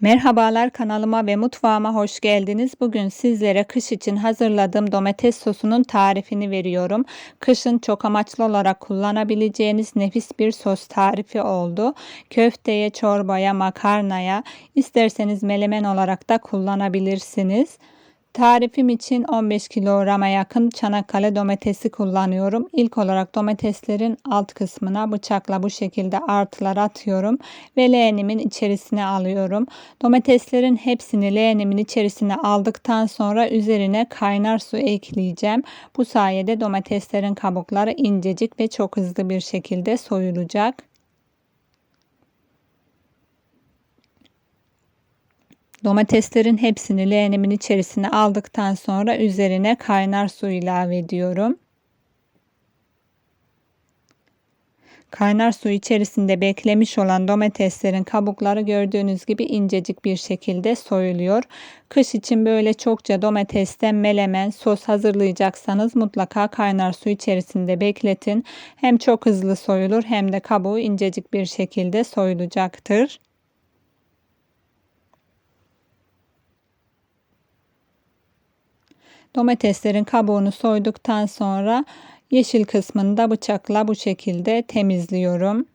Merhabalar kanalıma ve mutfağıma hoş geldiniz. Bugün sizlere kış için hazırladığım domates sosunun tarifini veriyorum. Kışın çok amaçlı olarak kullanabileceğiniz nefis bir sos tarifi oldu. Köfteye, çorbaya, makarnaya, isterseniz melemen olarak da kullanabilirsiniz. Tarifim için 15 kilograma yakın Çanakkale domatesi kullanıyorum. İlk olarak domateslerin alt kısmına bıçakla bu şekilde artılar atıyorum ve leğenimin içerisine alıyorum. Domateslerin hepsini leğenimin içerisine aldıktan sonra üzerine kaynar su ekleyeceğim. Bu sayede domateslerin kabukları incecik ve çok hızlı bir şekilde soyulacak. Domateslerin hepsini leğenimin içerisine aldıktan sonra üzerine kaynar su ilave ediyorum. Kaynar su içerisinde beklemiş olan domateslerin kabukları gördüğünüz gibi incecik bir şekilde soyuluyor. Kış için böyle çokça domatesten melemen sos hazırlayacaksanız mutlaka kaynar su içerisinde bekletin. Hem çok hızlı soyulur hem de kabuğu incecik bir şekilde soyulacaktır. Domateslerin kabuğunu soyduktan sonra yeşil kısmını da bıçakla bu şekilde temizliyorum.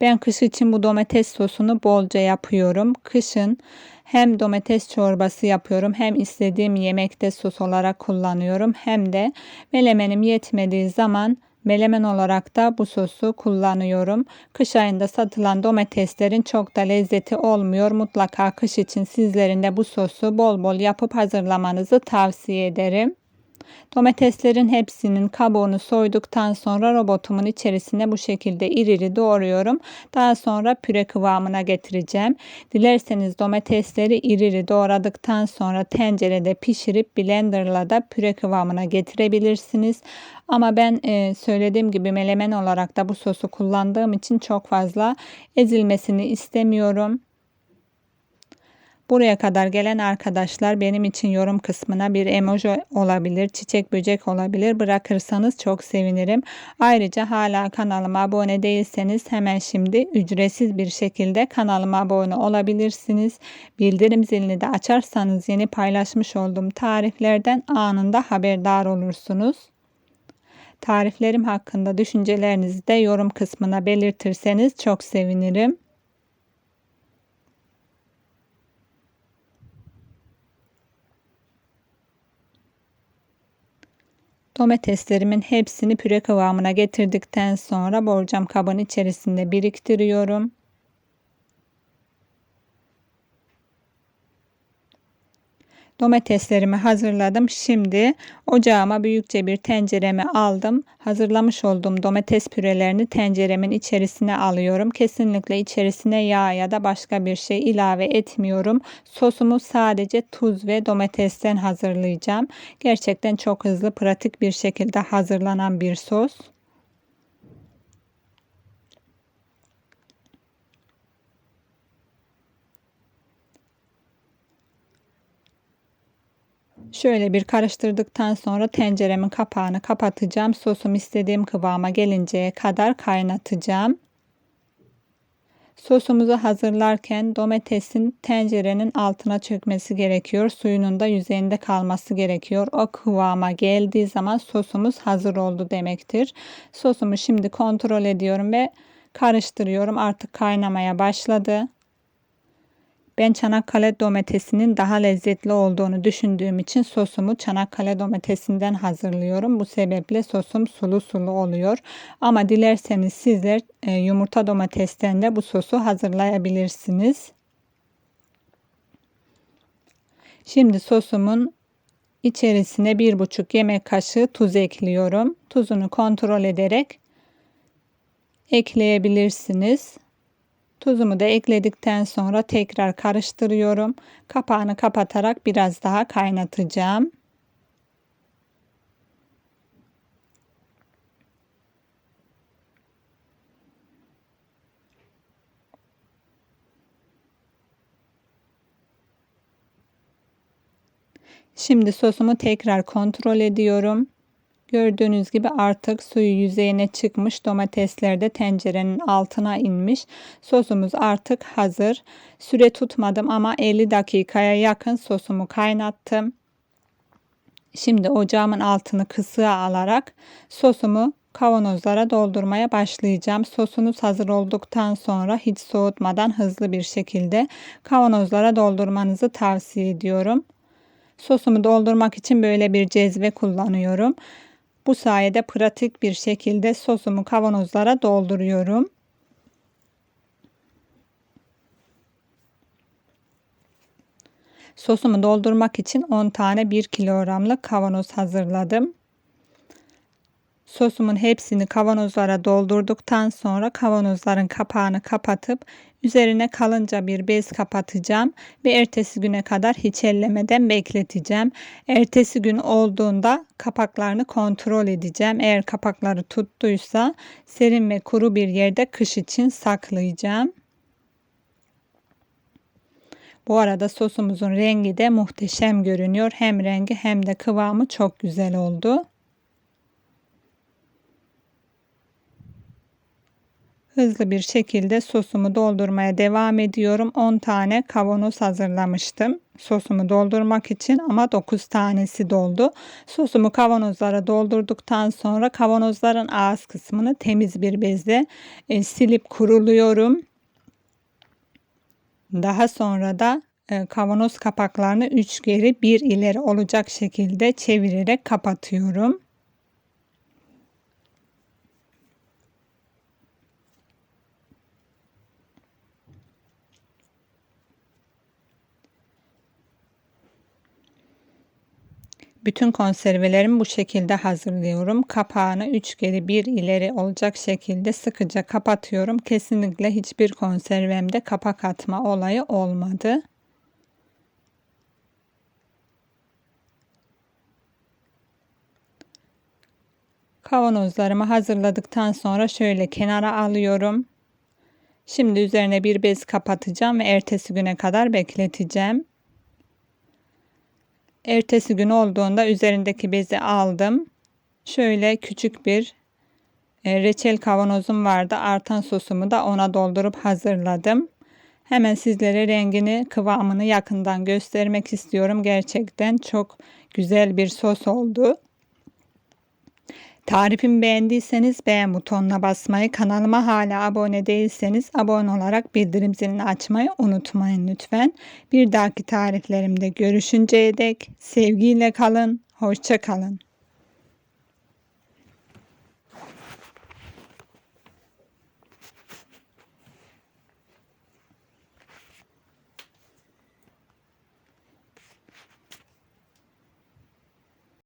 Ben kış için bu domates sosunu bolca yapıyorum. Kışın hem domates çorbası yapıyorum hem istediğim yemekte sos olarak kullanıyorum hem de melemenim yetmediği zaman Melemen olarak da bu sosu kullanıyorum. Kış ayında satılan domateslerin çok da lezzeti olmuyor. Mutlaka kış için sizlerin de bu sosu bol bol yapıp hazırlamanızı tavsiye ederim. Domateslerin hepsinin kabuğunu soyduktan sonra robotumun içerisine bu şekilde iri iri doğruyorum. Daha sonra püre kıvamına getireceğim. Dilerseniz domatesleri iri iri doğradıktan sonra tencerede pişirip blenderla da püre kıvamına getirebilirsiniz. Ama ben e, söylediğim gibi melemen olarak da bu sosu kullandığım için çok fazla ezilmesini istemiyorum. Buraya kadar gelen arkadaşlar benim için yorum kısmına bir emoji olabilir, çiçek böcek olabilir bırakırsanız çok sevinirim. Ayrıca hala kanalıma abone değilseniz hemen şimdi ücretsiz bir şekilde kanalıma abone olabilirsiniz. Bildirim zilini de açarsanız yeni paylaşmış olduğum tariflerden anında haberdar olursunuz. Tariflerim hakkında düşüncelerinizi de yorum kısmına belirtirseniz çok sevinirim. Domateslerimin hepsini püre kıvamına getirdikten sonra borcam kabın içerisinde biriktiriyorum. Domateslerimi hazırladım. Şimdi ocağıma büyükçe bir tenceremi aldım. Hazırlamış olduğum domates pürelerini tenceremin içerisine alıyorum. Kesinlikle içerisine yağ ya da başka bir şey ilave etmiyorum. Sosumu sadece tuz ve domatesten hazırlayacağım. Gerçekten çok hızlı, pratik bir şekilde hazırlanan bir sos. Şöyle bir karıştırdıktan sonra tenceremin kapağını kapatacağım. Sosum istediğim kıvama gelinceye kadar kaynatacağım. Sosumuzu hazırlarken domatesin tencerenin altına çökmesi gerekiyor. Suyunun da yüzeyinde kalması gerekiyor. O kıvama geldiği zaman sosumuz hazır oldu demektir. Sosumu şimdi kontrol ediyorum ve karıştırıyorum. Artık kaynamaya başladı. Ben Çanakkale domatesinin daha lezzetli olduğunu düşündüğüm için sosumu Çanakkale domatesinden hazırlıyorum. Bu sebeple sosum sulu sulu oluyor. Ama dilerseniz sizler e, yumurta domatesten de bu sosu hazırlayabilirsiniz. Şimdi sosumun içerisine bir buçuk yemek kaşığı tuz ekliyorum. Tuzunu kontrol ederek ekleyebilirsiniz. Tuzumu da ekledikten sonra tekrar karıştırıyorum. Kapağını kapatarak biraz daha kaynatacağım. Şimdi sosumu tekrar kontrol ediyorum. Gördüğünüz gibi artık suyu yüzeyine çıkmış. Domatesler de tencerenin altına inmiş. Sosumuz artık hazır. Süre tutmadım ama 50 dakikaya yakın sosumu kaynattım. Şimdi ocağımın altını kısığa alarak sosumu kavanozlara doldurmaya başlayacağım. Sosunuz hazır olduktan sonra hiç soğutmadan hızlı bir şekilde kavanozlara doldurmanızı tavsiye ediyorum. Sosumu doldurmak için böyle bir cezve kullanıyorum. Bu sayede pratik bir şekilde sosumu kavanozlara dolduruyorum. Sosumu doldurmak için 10 tane 1 kilogramlık kavanoz hazırladım. Sosumun hepsini kavanozlara doldurduktan sonra kavanozların kapağını kapatıp üzerine kalınca bir bez kapatacağım ve ertesi güne kadar hiç ellemeden bekleteceğim. Ertesi gün olduğunda kapaklarını kontrol edeceğim. Eğer kapakları tuttuysa serin ve kuru bir yerde kış için saklayacağım. Bu arada sosumuzun rengi de muhteşem görünüyor. Hem rengi hem de kıvamı çok güzel oldu. Hızlı bir şekilde sosumu doldurmaya devam ediyorum. 10 tane kavanoz hazırlamıştım sosumu doldurmak için ama 9 tanesi doldu. Sosumu kavanozlara doldurduktan sonra kavanozların ağız kısmını temiz bir bezle e, silip kuruluyorum. Daha sonra da e, kavanoz kapaklarını 3 geri 1 ileri olacak şekilde çevirerek kapatıyorum. Bütün konservelerimi bu şekilde hazırlıyorum. Kapağını 3 geri 1 ileri olacak şekilde sıkıca kapatıyorum. Kesinlikle hiçbir konservemde kapak atma olayı olmadı. Kavanozlarımı hazırladıktan sonra şöyle kenara alıyorum. Şimdi üzerine bir bez kapatacağım ve ertesi güne kadar bekleteceğim. Ertesi gün olduğunda üzerindeki bezi aldım. Şöyle küçük bir e, reçel kavanozum vardı. Artan sosumu da ona doldurup hazırladım. Hemen sizlere rengini, kıvamını yakından göstermek istiyorum. Gerçekten çok güzel bir sos oldu. Tarifimi beğendiyseniz beğen butonuna basmayı, kanalıma hala abone değilseniz abone olarak bildirim zilini açmayı unutmayın lütfen. Bir dahaki tariflerimde görüşünceye dek sevgiyle kalın, hoşça kalın.